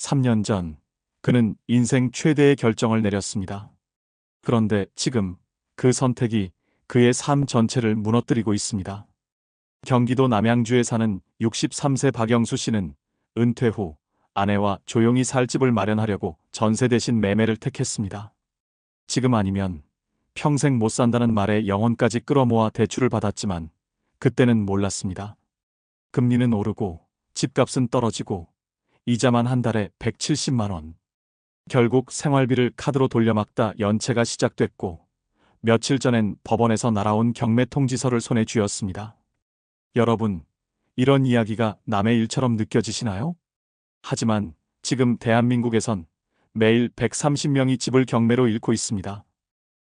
3년 전 그는 인생 최대의 결정을 내렸습니다. 그런데 지금 그 선택이 그의 삶 전체를 무너뜨리고 있습니다. 경기도 남양주에 사는 63세 박영수 씨는 은퇴 후 아내와 조용히 살 집을 마련하려고 전세 대신 매매를 택했습니다. 지금 아니면 평생 못 산다는 말에 영혼까지 끌어모아 대출을 받았지만 그때는 몰랐습니다. 금리는 오르고 집값은 떨어지고 이자만 한 달에 170만 원. 결국 생활비를 카드로 돌려막다 연체가 시작됐고 며칠 전엔 법원에서 날아온 경매 통지서를 손에 쥐었습니다. 여러분, 이런 이야기가 남의 일처럼 느껴지시나요? 하지만 지금 대한민국에선 매일 130명이 집을 경매로 잃고 있습니다.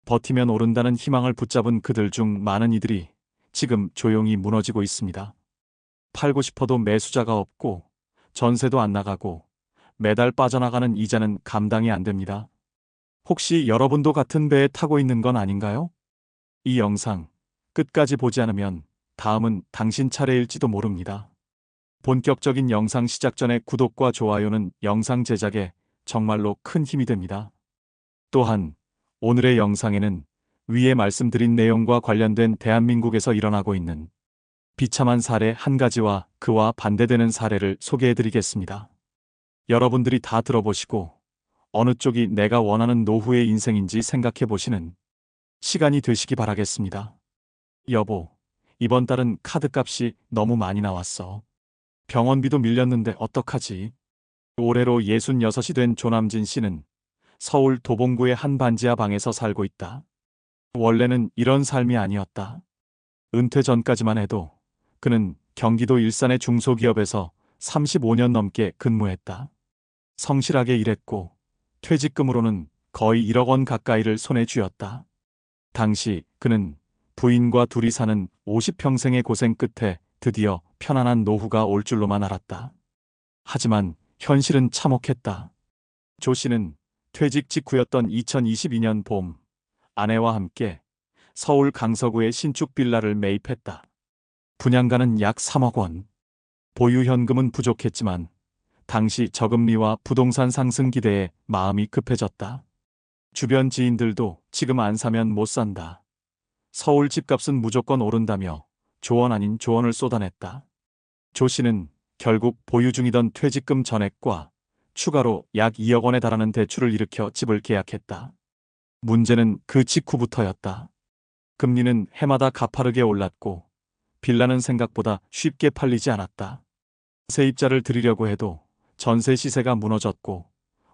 버티면 오른다는 희망을 붙잡은 그들 중 많은 이들이 지금 조용히 무너지고 있습니다. 팔고 싶어도 매수자가 없고 전세도 안 나가고 매달 빠져나가는 이자는 감당이 안 됩니다. 혹시 여러분도 같은 배에 타고 있는 건 아닌가요? 이 영상 끝까지 보지 않으면 다음은 당신 차례일지도 모릅니다. 본격적인 영상 시작 전에 구독과 좋아요는 영상 제작에 정말로 큰 힘이 됩니다. 또한 오늘의 영상에는 위에 말씀드린 내용과 관련된 대한민국에서 일어나고 있는 비참한 사례 한 가지와 그와 반대되는 사례를 소개해 드리겠습니다. 여러분들이 다 들어보시고 어느 쪽이 내가 원하는 노후의 인생인지 생각해 보시는 시간이 되시기 바라겠습니다. 여보, 이번 달은 카드값이 너무 많이 나왔어. 병원비도 밀렸는데 어떡하지? 올해로 66이 된 조남진 씨는 서울 도봉구의 한 반지하 방에서 살고 있다. 원래는 이런 삶이 아니었다. 은퇴 전까지만 해도 그는 경기도 일산의 중소기업에서 35년 넘게 근무했다. 성실하게 일했고 퇴직금으로는 거의 1억 원 가까이를 손에 쥐었다. 당시 그는 부인과 둘이 사는 50평생의 고생 끝에 드디어 편안한 노후가 올 줄로만 알았다. 하지만 현실은 참혹했다. 조 씨는 퇴직 직후였던 2022년 봄 아내와 함께 서울 강서구의 신축 빌라를 매입했다. 분양가는 약 3억 원. 보유 현금은 부족했지만 당시 저금리와 부동산 상승 기대에 마음이 급해졌다. 주변 지인들도 지금 안 사면 못 산다. 서울 집값은 무조건 오른다며 조언 아닌 조언을 쏟아냈다. 조 씨는 결국 보유 중이던 퇴직금 전액과 추가로 약 2억 원에 달하는 대출을 일으켜 집을 계약했다. 문제는 그 직후부터였다. 금리는 해마다 가파르게 올랐고 빌라는 생각보다 쉽게 팔리지 않았다. 세입자를 들이려고 해도 전세 시세가 무너졌고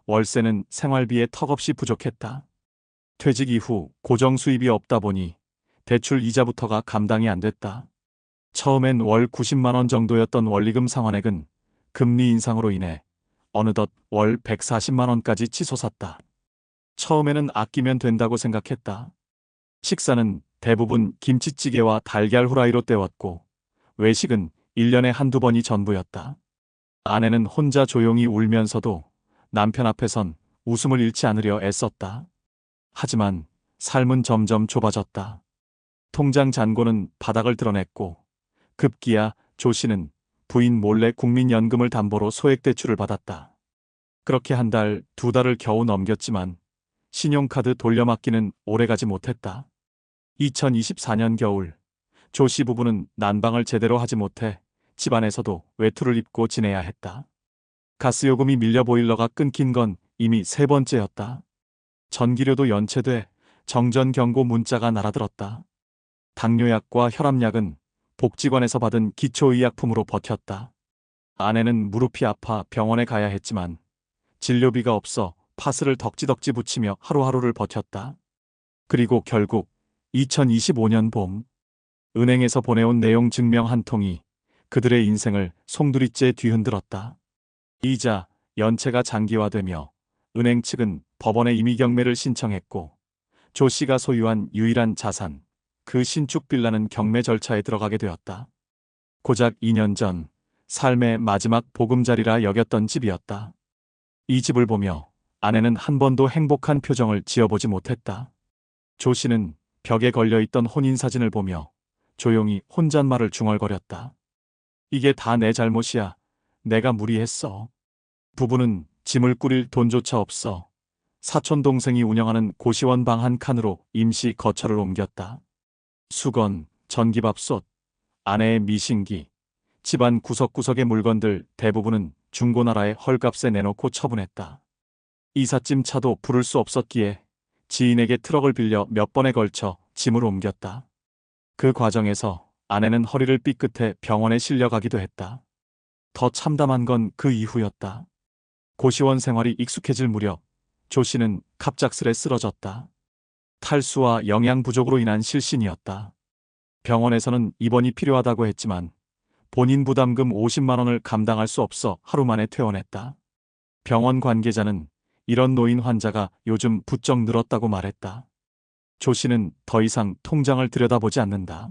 월세는 생활비에 턱없이 부족했다. 퇴직 이후 고정 수입이 없다 보니 대출 이자부터가 감당이 안 됐다. 처음엔 월 90만 원 정도였던 원리금 상환액은 금리 인상으로 인해 어느덧 월 140만 원까지 치솟았다. 처음에는 아끼면 된다고 생각했다. 식사는 대부분 김치찌개와 달걀 후라이로 때웠고 외식은 1년에 한두 번이 전부였다. 아내는 혼자 조용히 울면서도 남편 앞에선 웃음을 잃지 않으려 애썼다. 하지만 삶은 점점 좁아졌다. 통장 잔고는 바닥을 드러냈고 급기야 조 씨는 부인 몰래 국민연금을 담보로 소액대출을 받았다. 그렇게 한 달, 두 달을 겨우 넘겼지만 신용카드 돌려막기는 오래가지 못했다. 2024년 겨울 조씨 부부는 난방을 제대로 하지 못해 집안에서도 외투를 입고 지내야 했다. 가스요금이 밀려 보일러가 끊긴 건 이미 세 번째였다. 전기료도 연체돼 정전 경고 문자가 날아들었다. 당뇨약과 혈압약은 복지관에서 받은 기초의약품으로 버텼다. 아내는 무릎이 아파 병원에 가야 했지만 진료비가 없어 파스를 덕지덕지 붙이며 하루하루를 버텼다. 그리고 결국 2025년 봄 은행에서 보내온 내용 증명 한 통이 그들의 인생을 송두리째 뒤흔들었다. 이자, 연체가 장기화되며 은행 측은 법원에 임의 경매를 신청했고 조 씨가 소유한 유일한 자산, 그 신축 빌라는 경매 절차에 들어가게 되었다. 고작 2년 전 삶의 마지막 보금자리라 여겼던 집이었다. 이 집을 보며 아내는 한 번도 행복한 표정을 지어보지 못했다. 조 씨는 벽에 걸려있던 혼인사진을 보며 조용히 혼잣말을 중얼거렸다. 이게 다 내 잘못이야. 내가 무리했어. 부부는 짐을 꾸릴 돈조차 없어 사촌 동생이 운영하는 고시원 방 한 칸으로 임시 거처를 옮겼다. 수건, 전기밥솥, 아내의 미신기, 집안 구석구석의 물건들 대부분은 중고나라에 헐값에 내놓고 처분했다. 이삿짐 차도 부를 수 없었기에 지인에게 트럭을 빌려 몇 번에 걸쳐 짐을 옮겼다. 그 과정에서 아내는 허리를 삐끗해 병원에 실려가기도 했다. 더 참담한 건 그 이후였다. 고시원 생활이 익숙해질 무렵 조 씨는 갑작스레 쓰러졌다. 탈수와 영양 부족으로 인한 실신이었다. 병원에서는 입원이 필요하다고 했지만 본인 부담금 50만 원을 감당할 수 없어 하루 만에 퇴원했다. 병원 관계자는 이런 노인 환자가 요즘 부쩍 늘었다고 말했다. 조 씨는 더 이상 통장을 들여다보지 않는다.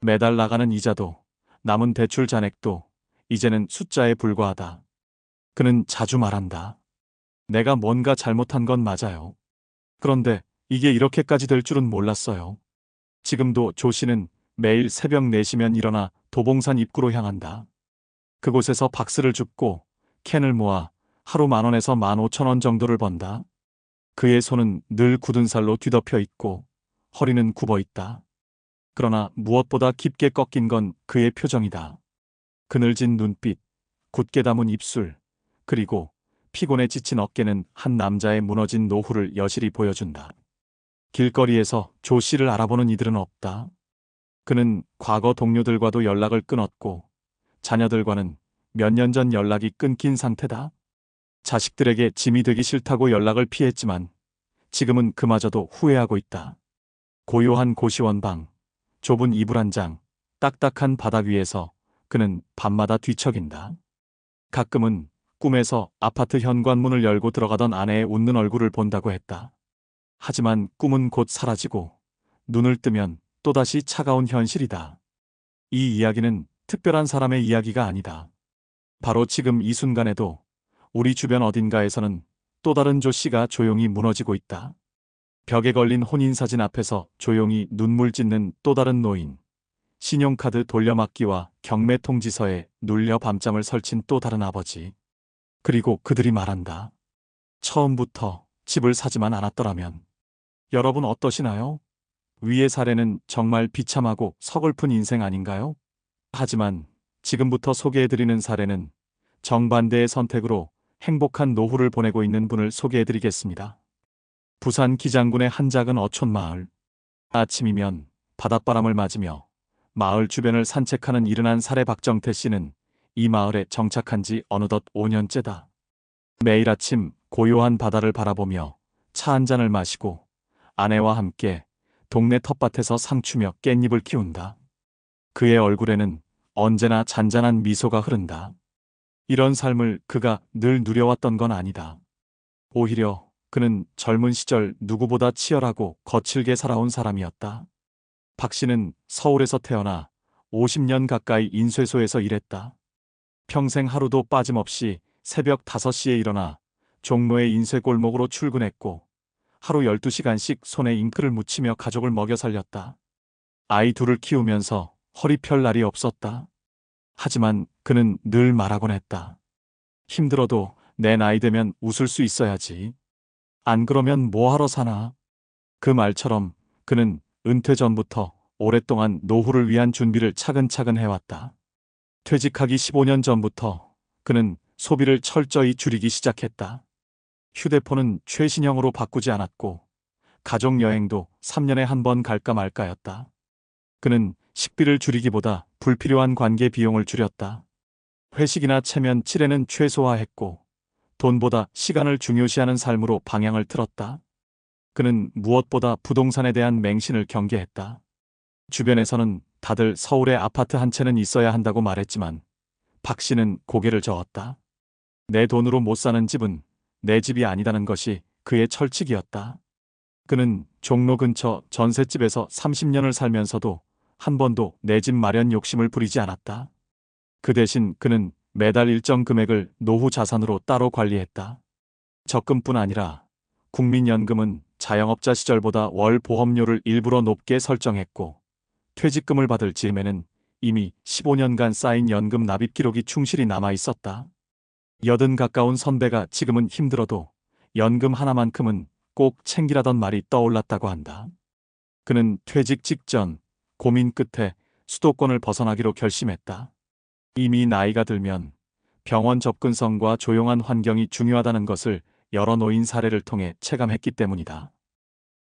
매달 나가는 이자도 남은 대출 잔액도 이제는 숫자에 불과하다. 그는 자주 말한다. 내가 뭔가 잘못한 건 맞아요. 그런데 이게 이렇게까지 될 줄은 몰랐어요. 지금도 조 씨는 매일 새벽 4시면 일어나 도봉산 입구로 향한다. 그곳에서 박스를 줍고 캔을 모아 하루 만 원에서 만 오천 원 정도를 번다. 그의 손은 늘 굳은 살로 뒤덮여 있고 허리는 굽어 있다. 그러나 무엇보다 깊게 꺾인 건 그의 표정이다. 그늘진 눈빛, 굳게 담은 입술, 그리고 피곤에 지친 어깨는 한 남자의 무너진 노후를 여실히 보여준다. 길거리에서 조 씨를 알아보는 이들은 없다. 그는 과거 동료들과도 연락을 끊었고 자녀들과는 몇 년 전 연락이 끊긴 상태다. 자식들에게 짐이 되기 싫다고 연락을 피했지만 지금은 그마저도 후회하고 있다. 고요한 고시원 방, 좁은 이불 한 장, 딱딱한 바닥 위에서 그는 밤마다 뒤척인다. 가끔은 꿈에서 아파트 현관문을 열고 들어가던 아내의 웃는 얼굴을 본다고 했다. 하지만 꿈은 곧 사라지고 눈을 뜨면 또다시 차가운 현실이다. 이 이야기는 특별한 사람의 이야기가 아니다. 바로 지금 이 순간에도 우리 주변 어딘가에서는 또 다른 조 씨가 조용히 무너지고 있다. 벽에 걸린 혼인사진 앞에서 조용히 눈물 짓는 또 다른 노인. 신용카드 돌려막기와 경매 통지서에 눌려 밤잠을 설친 또 다른 아버지. 그리고 그들이 말한다. 처음부터 집을 사지만 않았더라면. 여러분 어떠시나요? 위의 사례는 정말 비참하고 서글픈 인생 아닌가요? 하지만 지금부터 소개해드리는 사례는 정반대의 선택으로 행복한 노후를 보내고 있는 분을 소개해드리겠습니다. 부산 기장군의 한 작은 어촌 마을. 아침이면 바닷바람을 맞으며 마을 주변을 산책하는 이른한 사례 박정태 씨는 이 마을에 정착한 지 어느덧 5년째다. 매일 아침 고요한 바다를 바라보며 차 한 잔을 마시고 아내와 함께 동네 텃밭에서 상추며 깻잎을 키운다. 그의 얼굴에는 언제나 잔잔한 미소가 흐른다. 이런 삶을 그가 늘 누려왔던 건 아니다. 오히려 그는 젊은 시절 누구보다 치열하고 거칠게 살아온 사람이었다. 박 씨는 서울에서 태어나 50년 가까이 인쇄소에서 일했다. 평생 하루도 빠짐없이 새벽 5시에 일어나 종로의 인쇄 골목으로 출근했고 하루 12시간씩 손에 잉크를 묻히며 가족을 먹여 살렸다. 아이 둘을 키우면서 허리 펼 날이 없었다. 하지만 그는 늘 말하곤 했다. 힘들어도 내 나이 되면 웃을 수 있어야지. 안 그러면 뭐하러 사나? 그 말처럼 그는 은퇴 전부터 오랫동안 노후를 위한 준비를 차근차근 해왔다. 퇴직하기 15년 전부터 그는 소비를 철저히 줄이기 시작했다. 휴대폰은 최신형으로 바꾸지 않았고 가족 여행도 3년에 한 번 갈까 말까였다. 그는 식비를 줄이기보다 불필요한 관계 비용을 줄였다. 회식이나 체면 칠회는 최소화했고 돈보다 시간을 중요시하는 삶으로 방향을 틀었다. 그는 무엇보다 부동산에 대한 맹신을 경계했다. 주변에서는 다들 서울에 아파트 한 채는 있어야 한다고 말했지만 박 씨는 고개를 저었다. 내 돈으로 못 사는 집은 내 집이 아니다는 것이 그의 철칙이었다. 그는 종로 근처 전셋집에서 30년을 살면서도 한 번도 내 집 마련 욕심을 부리지 않았다. 그 대신 그는 매달 일정 금액을 노후 자산으로 따로 관리했다. 적금뿐 아니라 국민연금은 자영업자 시절보다 월 보험료를 일부러 높게 설정했고 퇴직금을 받을 즈음에는 이미 15년간 쌓인 연금 납입 기록이 충실히 남아 있었다. 여든 가까운 선배가 지금은 힘들어도 연금 하나만큼은 꼭 챙기라던 말이 떠올랐다고 한다. 그는 퇴직 직전 고민 끝에 수도권을 벗어나기로 결심했다. 이미 나이가 들면 병원 접근성과 조용한 환경이 중요하다는 것을 여러 노인 사례를 통해 체감했기 때문이다.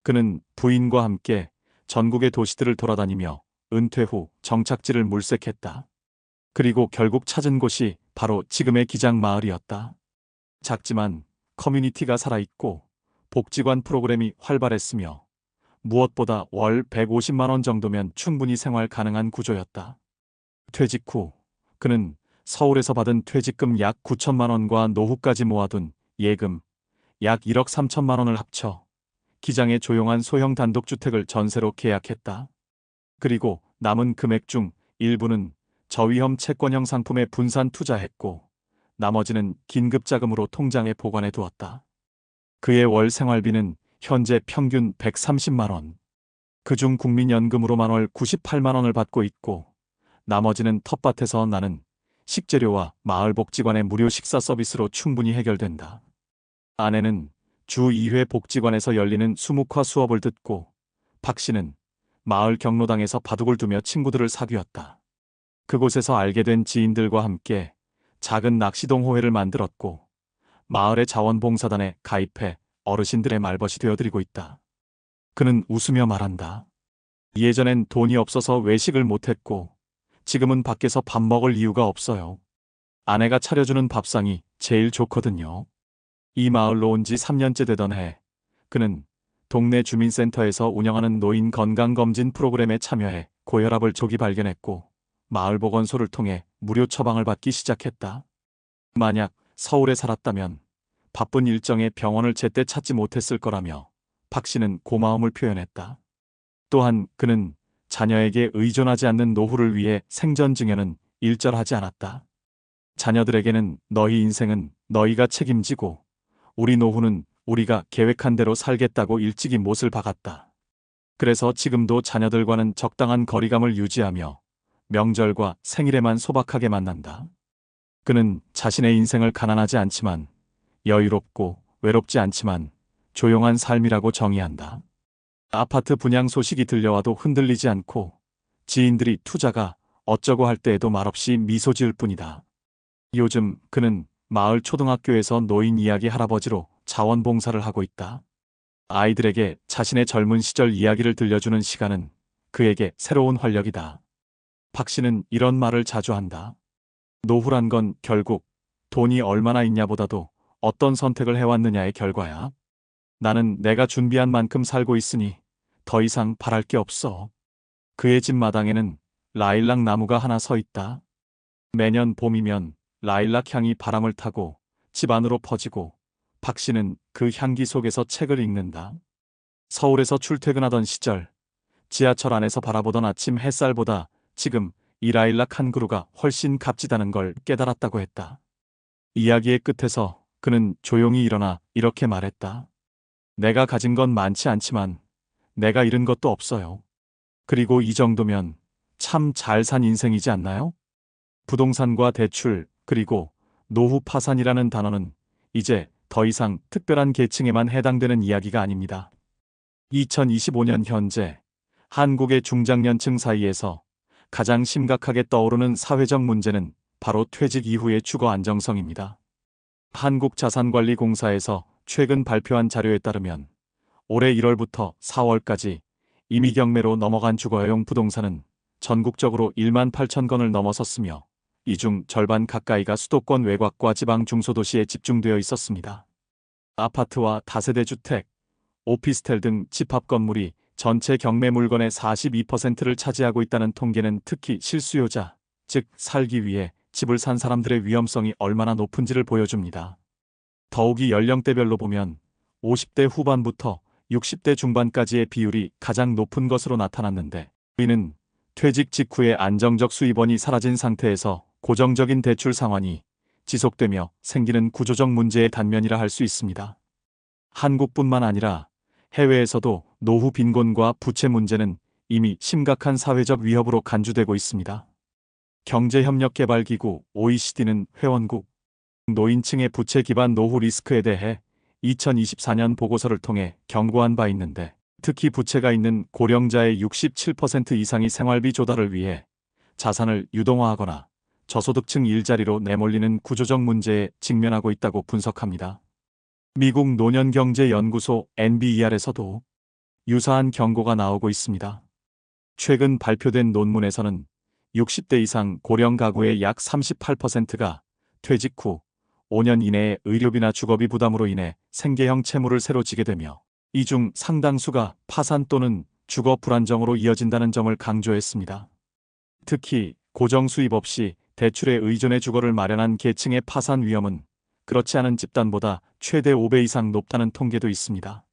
그는 부인과 함께 전국의 도시들을 돌아다니며 은퇴 후 정착지를 물색했다. 그리고 결국 찾은 곳이 바로 지금의 기장 마을이었다. 작지만 커뮤니티가 살아있고 복지관 프로그램이 활발했으며 무엇보다 월 150만 원 정도면 충분히 생활 가능한 구조였다. 퇴직 후 그는 서울에서 받은 퇴직금 약 9천만 원과 노후까지 모아둔 예금 약 1억 3천만 원을 합쳐 기장의 조용한 소형 단독주택을 전세로 계약했다. 그리고 남은 금액 중 일부는 저위험 채권형 상품에 분산 투자했고 나머지는 긴급자금으로 통장에 보관해 두었다. 그의 월 생활비는 현재 평균 130만 원. 그중 국민연금으로 만 월 98만 원을 받고 있고 나머지는 텃밭에서 나는 식재료와 마을복지관의 무료 식사 서비스로 충분히 해결된다. 아내는 주 2회 복지관에서 열리는 수묵화 수업을 듣고 박 씨는 마을 경로당에서 바둑을 두며 친구들을 사귀었다. 그곳에서 알게 된 지인들과 함께 작은 낚시 동 호회를 만들었고 마을의 자원봉사단에 가입해 어르신들의 말벗이 되어드리고 있다. 그는 웃으며 말한다. 예전엔 돈이 없어서 외식을 못했고 지금은 밖에서 밥 먹을 이유가 없어요. 아내가 차려주는 밥상이 제일 좋거든요. 이 마을로 온 지 3년째 되던 해, 그는 동네 주민센터에서 운영하는 노인 건강검진 프로그램에 참여해 고혈압을 조기 발견했고 마을보건소를 통해 무료 처방을 받기 시작했다. 만약 서울에 살았다면 바쁜 일정에 병원을 제때 찾지 못했을 거라며 박 씨는 고마움을 표현했다. 또한 그는 자녀에게 의존하지 않는 노후를 위해 생전 증여는 일절하지 않았다. 자녀들에게는 너희 인생은 너희가 책임지고 우리 노후는 우리가 계획한 대로 살겠다고 일찍이 못을 박았다. 그래서 지금도 자녀들과는 적당한 거리감을 유지하며 명절과 생일에만 소박하게 만난다. 그는 자신의 인생을 가난하지 않지만 여유롭고 외롭지 않지만 조용한 삶이라고 정의한다. 아파트 분양 소식이 들려와도 흔들리지 않고 지인들이 투자가 어쩌고 할 때에도 말없이 미소 지을 뿐이다. 요즘 그는 마을 초등학교에서 노인 이야기 할아버지로 자원봉사를 하고 있다. 아이들에게 자신의 젊은 시절 이야기를 들려주는 시간은 그에게 새로운 활력이다. 박 씨는 이런 말을 자주 한다. 노후란 건 결국 돈이 얼마나 있냐보다도 어떤 선택을 해왔느냐의 결과야. 나는 내가 준비한 만큼 살고 있으니 더 이상 바랄 게 없어. 그의 집 마당에는 라일락 나무가 하나 서 있다. 매년 봄이면 라일락 향이 바람을 타고 집 안으로 퍼지고 박 씨는 그 향기 속에서 책을 읽는다. 서울에서 출퇴근하던 시절 지하철 안에서 바라보던 아침 햇살보다 지금 이 라일락 한 그루가 훨씬 값지다는 걸 깨달았다고 했다. 이야기의 끝에서 그는 조용히 일어나 이렇게 말했다. 내가 가진 건 많지 않지만 내가 잃은 것도 없어요. 그리고 이 정도면 참 잘 산 인생이지 않나요? 부동산과 대출, 그리고 노후 파산이라는 단어는 이제 더 이상 특별한 계층에만 해당되는 이야기가 아닙니다. 2025년 현재 한국의 중장년층 사이에서 가장 심각하게 떠오르는 사회적 문제는 바로 퇴직 이후의 주거 안정성입니다. 한국자산관리공사에서 최근 발표한 자료에 따르면 올해 1월부터 4월까지 이미 경매로 넘어간 주거용 부동산은 전국적으로 1만 8천 건을 넘어섰으며 이 중 절반 가까이가 수도권 외곽과 지방 중소도시에 집중되어 있었습니다. 아파트와 다세대 주택, 오피스텔 등 집합 건물이 전체 경매 물건의 42%를 차지하고 있다는 통계는 특히 실수요자, 즉 살기 위해 집을 산 사람들의 위험성이 얼마나 높은지를 보여줍니다. 더욱이 연령대별로 보면 50대 후반부터 60대 중반까지의 비율이 가장 높은 것으로 나타났는데 이는 퇴직 직후의 안정적 수입원이 사라진 상태에서 고정적인 대출 상환이 지속되며 생기는 구조적 문제의 단면이라 할 수 있습니다. 한국뿐만 아니라 해외에서도 노후 빈곤과 부채 문제는 이미 심각한 사회적 위협으로 간주되고 있습니다. 경제협력개발기구 OECD는 회원국 노인층의 부채 기반 노후 리스크에 대해 2024년 보고서를 통해 경고한 바 있는데 특히 부채가 있는 고령자의 67% 이상이 생활비 조달을 위해 자산을 유동화하거나 저소득층 일자리로 내몰리는 구조적 문제에 직면하고 있다고 분석합니다. 미국 노년경제연구소 NBER에서도 유사한 경고가 나오고 있습니다. 최근 발표된 논문에서는 60대 이상 고령 가구의 약 38%가 퇴직 후 5년 이내에 의료비나 주거비 부담으로 인해 생계형 채무를 새로 지게 되며 이 중 상당수가 파산 또는 주거 불안정으로 이어진다는 점을 강조했습니다. 특히 고정 수입 없이 대출에 의존해 주거를 마련한 계층의 파산 위험은 그렇지 않은 집단보다 최대 5배 이상 높다는 통계도 있습니다.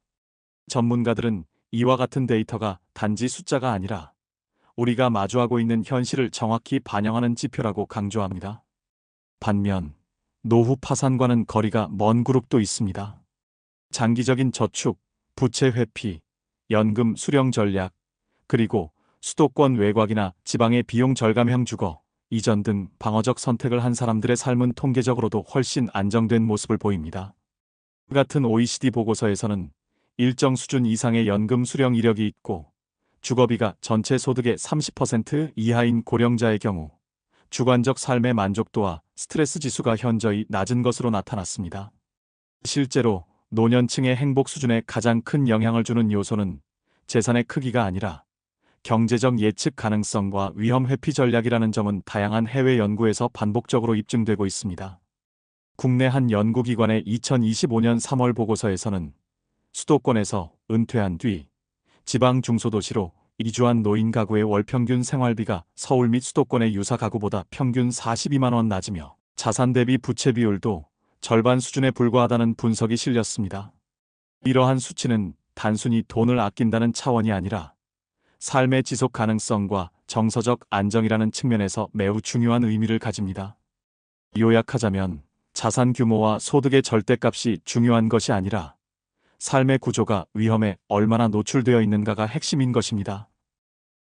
전문가들은 이와 같은 데이터가 단지 숫자가 아니라 우리가 마주하고 있는 현실을 정확히 반영하는 지표라고 강조합니다. 반면 노후 파산과는 거리가 먼 그룹도 있습니다. 장기적인 저축, 부채 회피, 연금 수령 전략, 그리고 수도권 외곽이나 지방의 비용 절감형 주거, 이전 등 방어적 선택을 한 사람들의 삶은 통계적으로도 훨씬 안정된 모습을 보입니다. 같은 OECD 보고서에서는 일정 수준 이상의 연금 수령 이력이 있고 주거비가 전체 소득의 30% 이하인 고령자의 경우 주관적 삶의 만족도와 스트레스 지수가 현저히 낮은 것으로 나타났습니다. 실제로 노년층의 행복 수준에 가장 큰 영향을 주는 요소는 재산의 크기가 아니라 경제적 예측 가능성과 위험 회피 전략이라는 점은 다양한 해외 연구에서 반복적으로 입증되고 있습니다. 국내 한 연구기관의 2025년 3월 보고서에서는 수도권에서 은퇴한 뒤 지방 중소도시로 이주한 노인 가구의 월 평균 생활비가 서울 및 수도권의 유사 가구보다 평균 42만 원 낮으며 자산 대비 부채 비율도 절반 수준에 불과하다는 분석이 실렸습니다. 이러한 수치는 단순히 돈을 아낀다는 차원이 아니라 삶의 지속 가능성과 정서적 안정이라는 측면에서 매우 중요한 의미를 가집니다. 요약하자면 자산 규모와 소득의 절대값이 중요한 것이 아니라 삶의 구조가 위험에 얼마나 노출되어 있는가가 핵심인 것입니다.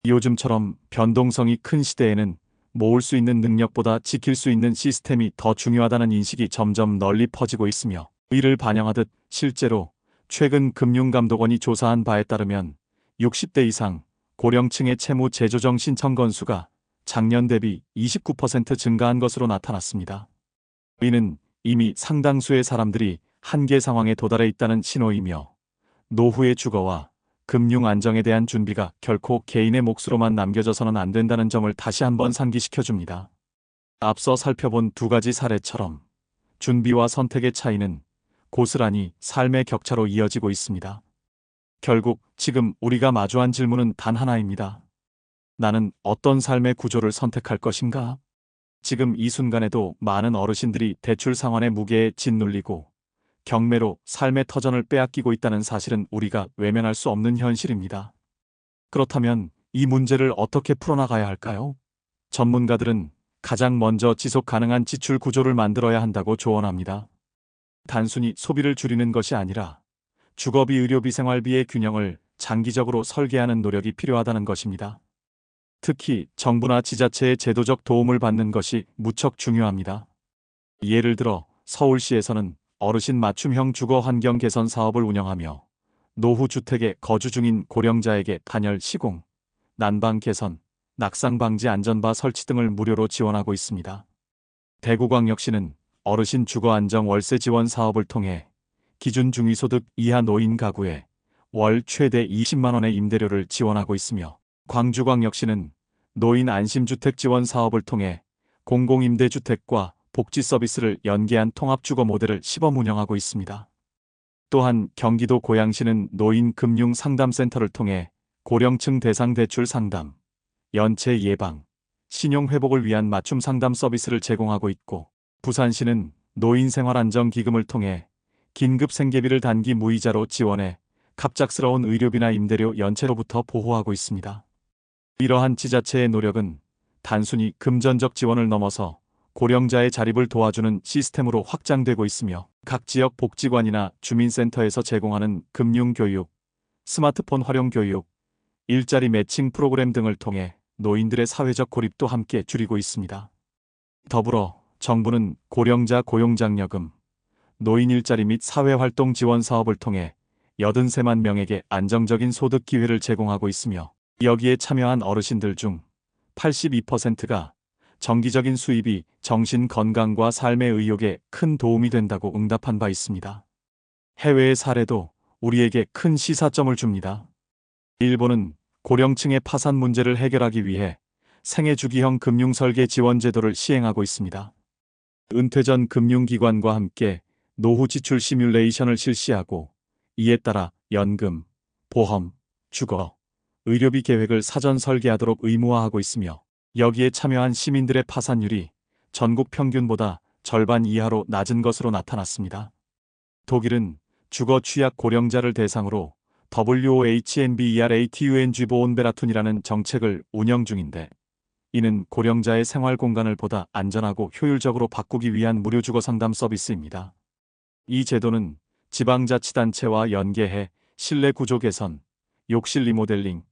요즘처럼 변동성이 큰 시대에는 모을 수 있는 능력보다 지킬 수 있는 시스템이 더 중요하다는 인식이 점점 널리 퍼지고 있으며 이를 반영하듯 실제로 최근 금융감독원이 조사한 바에 따르면 60대 이상 고령층의 채무 재조정 신청 건수가 작년 대비 29% 증가한 것으로 나타났습니다. 이는 이미 상당수의 사람들이 한계 상황에 도달해 있다는 신호이며 노후의 주거와 금융 안정에 대한 준비가 결코 개인의 몫으로만 남겨져서는 안 된다는 점을 다시 한번 상기시켜 줍니다. 앞서 살펴본 두 가지 사례처럼 준비와 선택의 차이는 고스란히 삶의 격차로 이어지고 있습니다. 결국 지금 우리가 마주한 질문은 단 하나입니다. 나는 어떤 삶의 구조를 선택할 것인가? 지금 이 순간에도 많은 어르신들이 대출 상환의 무게에 짓눌리고 경매로 삶의 터전을 빼앗기고 있다는 사실은 우리가 외면할 수 없는 현실입니다. 그렇다면 이 문제를 어떻게 풀어나가야 할까요? 전문가들은 가장 먼저 지속 가능한 지출 구조를 만들어야 한다고 조언합니다. 단순히 소비를 줄이는 것이 아니라 주거비, 의료비, 생활비의 균형을 장기적으로 설계하는 노력이 필요하다는 것입니다. 특히 정부나 지자체의 제도적 도움을 받는 것이 무척 중요합니다. 예를 들어 서울시에서는 어르신 맞춤형 주거 환경 개선 사업을 운영하며 노후 주택에 거주 중인 고령자에게 단열 시공, 난방 개선, 낙상 방지 안전바 설치 등을 무료로 지원하고 있습니다. 대구광역시는 어르신 주거 안정 월세 지원 사업을 통해 기준 중위소득 이하 노인 가구에 월 최대 20만 원의 임대료를 지원하고 있으며 광주광역시는 노인 안심주택 지원 사업을 통해 공공임대주택과 복지 서비스를 연계한 통합주거 모델을 시범 운영하고 있습니다. 또한 경기도 고양시는 노인 금융 상담센터를 통해 고령층 대상 대출 상담, 연체 예방, 신용 회복을 위한 맞춤 상담 서비스를 제공하고 있고 부산시는 노인생활안정기금을 통해 긴급 생계비를 단기 무이자로 지원해 갑작스러운 의료비나 임대료 연체로부터 보호하고 있습니다. 이러한 지자체의 노력은 단순히 금전적 지원을 넘어서 고령자의 자립을 도와주는 시스템으로 확장되고 있으며 각 지역 복지관이나 주민센터에서 제공하는 금융교육, 스마트폰 활용 교육, 일자리 매칭 프로그램 등을 통해 노인들의 사회적 고립도 함께 줄이고 있습니다. 더불어 정부는 고령자 고용장려금, 노인 일자리 및 사회활동 지원 사업을 통해 83만 명에게 안정적인 소득 기회를 제공하고 있으며 여기에 참여한 어르신들 중 82%가 정기적인 수입이 정신 건강과 삶의 의욕에 큰 도움이 된다고 응답한 바 있습니다. 해외의 사례도 우리에게 큰 시사점을 줍니다. 일본은 고령층의 파산 문제를 해결하기 위해 생애 주기형 금융설계 지원 제도를 시행하고 있습니다. 은퇴 전 금융기관과 함께 노후 지출 시뮬레이션을 실시하고 이에 따라 연금, 보험, 주거, 의료비 계획을 사전 설계하도록 의무화하고 있으며 여기에 참여한 시민들의 파산율이 전국 평균보다 절반 이하로 낮은 것으로 나타났습니다. 독일은 주거 취약 고령자를 대상으로 WOHNBERATUNG 보온베라툰이라는 정책을 운영 중인데 이는 고령자의 생활 공간을 보다 안전하고 효율적으로 바꾸기 위한 무료 주거 상담 서비스입니다. 이 제도는 지방자치단체와 연계해 실내 구조 개선, 욕실 리모델링,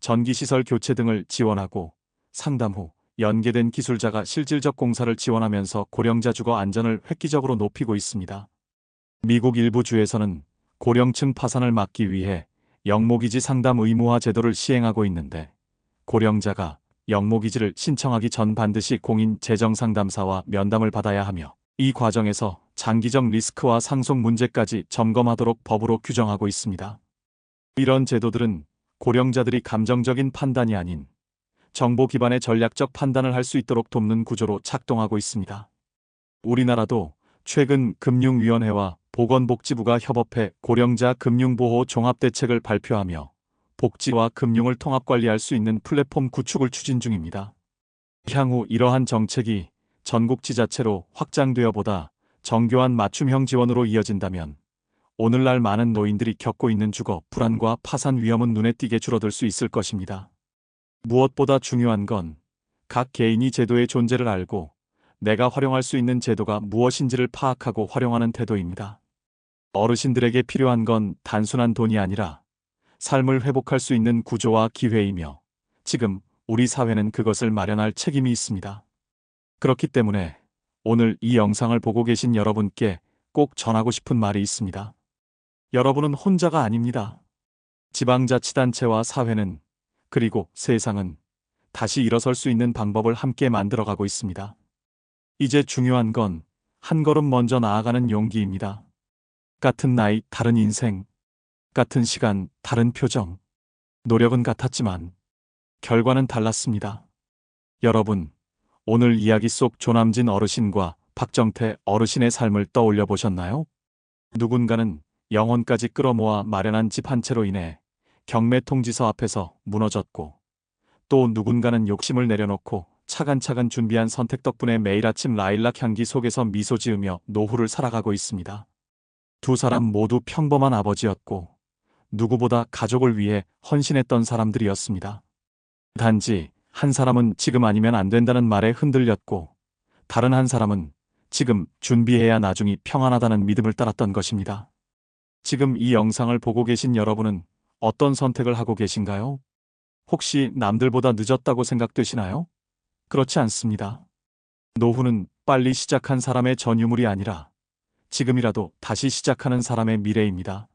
전기시설 교체 등을 지원하고 상담 후 연계된 기술자가 실질적 공사를 지원하면서 고령자 주거 안전을 획기적으로 높이고 있습니다. 미국 일부 주에서는 고령층 파산을 막기 위해 영모기지 상담 의무화 제도를 시행하고 있는데 고령자가 영모기지를 신청하기 전 반드시 공인 재정상담사와 면담을 받아야 하며 이 과정에서 장기적 리스크와 상속 문제까지 점검하도록 법으로 규정하고 있습니다. 이런 제도들은 고령자들이 감정적인 판단이 아닌 정보 기반의 전략적 판단을 할 수 있도록 돕는 구조로 작동하고 있습니다. 우리나라도 최근 금융위원회와 보건복지부가 협업해 고령자 금융보호 종합대책을 발표하며 복지와 금융을 통합관리할 수 있는 플랫폼 구축을 추진 중입니다. 향후 이러한 정책이 전국 지자체로 확장되어 보다 정교한 맞춤형 지원으로 이어진다면 오늘날 많은 노인들이 겪고 있는 주거 불안과 파산 위험은 눈에 띄게 줄어들 수 있을 것입니다. 무엇보다 중요한 건 각 개인이 제도의 존재를 알고 내가 활용할 수 있는 제도가 무엇인지를 파악하고 활용하는 태도입니다. 어르신들에게 필요한 건 단순한 돈이 아니라 삶을 회복할 수 있는 구조와 기회이며 지금 우리 사회는 그것을 마련할 책임이 있습니다. 그렇기 때문에 오늘 이 영상을 보고 계신 여러분께 꼭 전하고 싶은 말이 있습니다. 여러분은 혼자가 아닙니다. 지방자치단체와 사회는 그리고 세상은 다시 일어설 수 있는 방법을 함께 만들어가고 있습니다. 이제 중요한 건 한 걸음 먼저 나아가는 용기입니다. 같은 나이, 다른 인생, 같은 시간, 다른 표정. 노력은 같았지만 결과는 달랐습니다. 여러분, 오늘 이야기 속 조남진 어르신과 박정태 어르신의 삶을 떠올려 보셨나요? 누군가는 영혼까지 끌어모아 마련한 집 한 채로 인해 경매 통지서 앞에서 무너졌고 또 누군가는 욕심을 내려놓고 차근차근 준비한 선택 덕분에 매일 아침 라일락 향기 속에서 미소 지으며 노후를 살아가고 있습니다. 두 사람 모두 평범한 아버지였고 누구보다 가족을 위해 헌신했던 사람들이었습니다. 단지 한 사람은 지금 아니면 안 된다는 말에 흔들렸고 다른 한 사람은 지금 준비해야 나중이 평안하다는 믿음을 따랐던 것입니다. 지금 이 영상을 보고 계신 여러분은 어떤 선택을 하고 계신가요? 혹시 남들보다 늦었다고 생각되시나요? 그렇지 않습니다. 노후는 빨리 시작한 사람의 전유물이 아니라 지금이라도 다시 시작하는 사람의 미래입니다.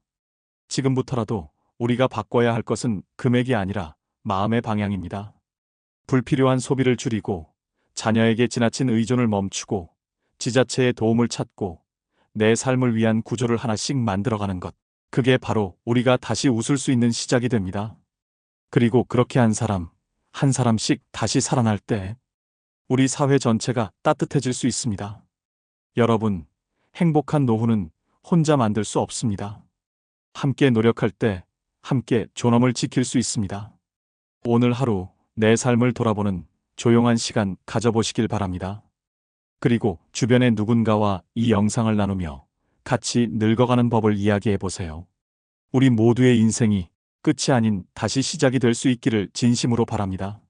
지금부터라도 우리가 바꿔야 할 것은 금액이 아니라 마음의 방향입니다. 불필요한 소비를 줄이고 자녀에게 지나친 의존을 멈추고 지자체의 도움을 찾고 내 삶을 위한 구조를 하나씩 만들어가는 것. 그게 바로 우리가 다시 웃을 수 있는 시작이 됩니다. 그리고 그렇게 한 사람, 한 사람씩 다시 살아날 때 우리 사회 전체가 따뜻해질 수 있습니다. 여러분, 행복한 노후는 혼자 만들 수 없습니다. 함께 노력할 때 함께 존엄을 지킬 수 있습니다. 오늘 하루 내 삶을 돌아보는 조용한 시간 가져보시길 바랍니다. 그리고 주변의 누군가와 이 영상을 나누며 같이 늙어가는 법을 이야기해 보세요. 우리 모두의 인생이 끝이 아닌 다시 시작이 될 수 있기를 진심으로 바랍니다.